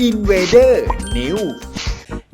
Invader News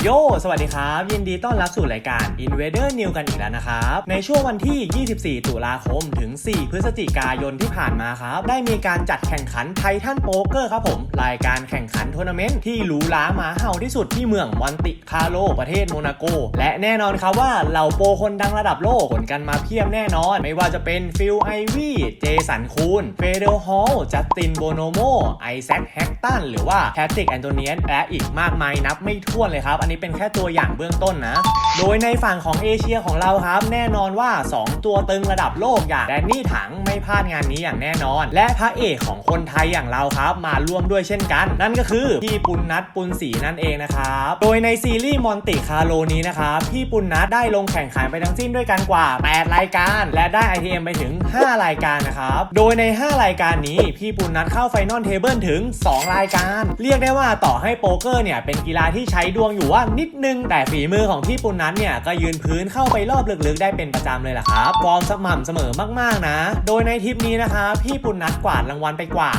โย สวัสดีครับ ยินดีต้อนรับสู่รายการ Invader New กันอีกแล้วนะครับ ในช่วงวันที่ 24 ตุลาคมถึง 4 พฤศจิกายนที่ผ่านมาครับ ได้มีการจัดแข่งขันไททันโป๊กเกอร์ครับผม รายการแข่งขันทัวร์นาเมนต์ที่หรูหราหมาเห่าที่สุดที่เมืองมอนติคาร์โล ประเทศโมนาโก และแน่นอนครับว่าเหล่าโปรคนดังระดับโลกขนกันมาเพียบแน่นอน ไม่ว่าจะเป็นฟิลไอวี่เจสันคูนเฟเดลฮอลจัสตินโบโนโมไอแซคแฮกตันหรือว่าแพทริกแอนโทเนียนและอีกมากมายนับไม่ถ้วนเลยครับอันนี้เป็นแค่ตัวอย่างเบื้องต้นนะ โดยในฝั่งของเอเชียของเราครับ แน่นอนว่า 2 ตัวตึงระดับโลกอย่างแดนนี่ถังไม่พลาดงานนี้อย่างแน่นอน และพระเอกของคนไทยอย่างเราครับ มาร่วมด้วยเช่นกัน นั่นก็คือพี่ปุณนัทปุณศรีนั่นเองนะครับ โดยในซีรีส์มอนติคาโลนี้นะครับพี่ปุณนัทได้ลงแข่งขันไปทั้งสิ้นด้วยกันกว่า 8 รายการ และได้ ITM ไปถึง 5 รายการนะครับ โดยใน 5 รายการนี้พี่ปุณนัทเข้าไฟนอลเทเบิลถึง 2 รายการ เรียกได้ว่าต่อให้โป๊กเกอร์เนี่ยเป็นกีฬาที่ใช้ดวงอยู่ว่านิดนึง แต่ฝีมือของพี่ปุณนัทเนี่ยก็ยืนพื้นเข้าไปรอบลึกๆ ได้เป็นประจำเลยล่ะครับฟอร์มสม่ำเสมอมากๆนะ โดยในทริปนี้นะคะพี่ปุณนัทกวาดรางวัลไปกว่า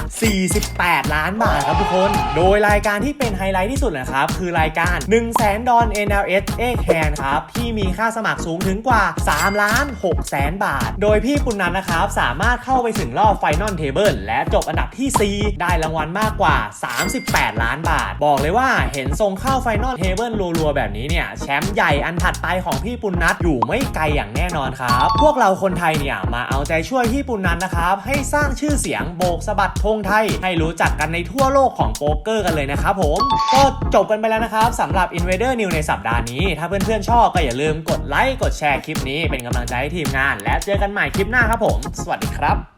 48 ล้านบาทครับทุกคน โดยรายการที่เป็นไฮไลท์ที่สุดนะครับ คือรายการ 1 0 0 0 0แสนดอล NLS A Can ครับที่มีค่าสมัครสูงถึงกว่า 3 ล้าน6แสนบาท โดยพี่ปุณนัทนะครับสามารถเข้าไปถึงรอบไฟนอลเทเบิลและจบอันดับที่ 4 ได้รางวัลมากกว่า 38 ล้านบาท บอกเลยว่าเห็นทรงเข้าไฟนอลเทเบิลลรัวๆแบบนี้เนี่ยแชมป์ใหญ่อันถัดไปของพี่ปุณนัทอยู่ไม่ไกลอย่างแน่นอนครับ พวกเราคนไทยเนี่ยมาเอาใจช่วยพี่ปุณนัทนะครับ ให้สร้างชื่อเสียงโบกสะบัดธงไทย ให้รู้จักกันในทั่วโลกของโป๊กเกอร์กันเลยนะครับผมก็จบกันไปแล้วนะครับสำหรับ Invader New ในสัปดาห์นี้ ถ้าเพื่อนๆชอบก็อย่าลืมกดไลค์กดแชร์คลิปนี้เป็นกำลังใจให้ทีมงาน และเจอกันใหม่คลิปหน้าครับผม สวัสดีครับ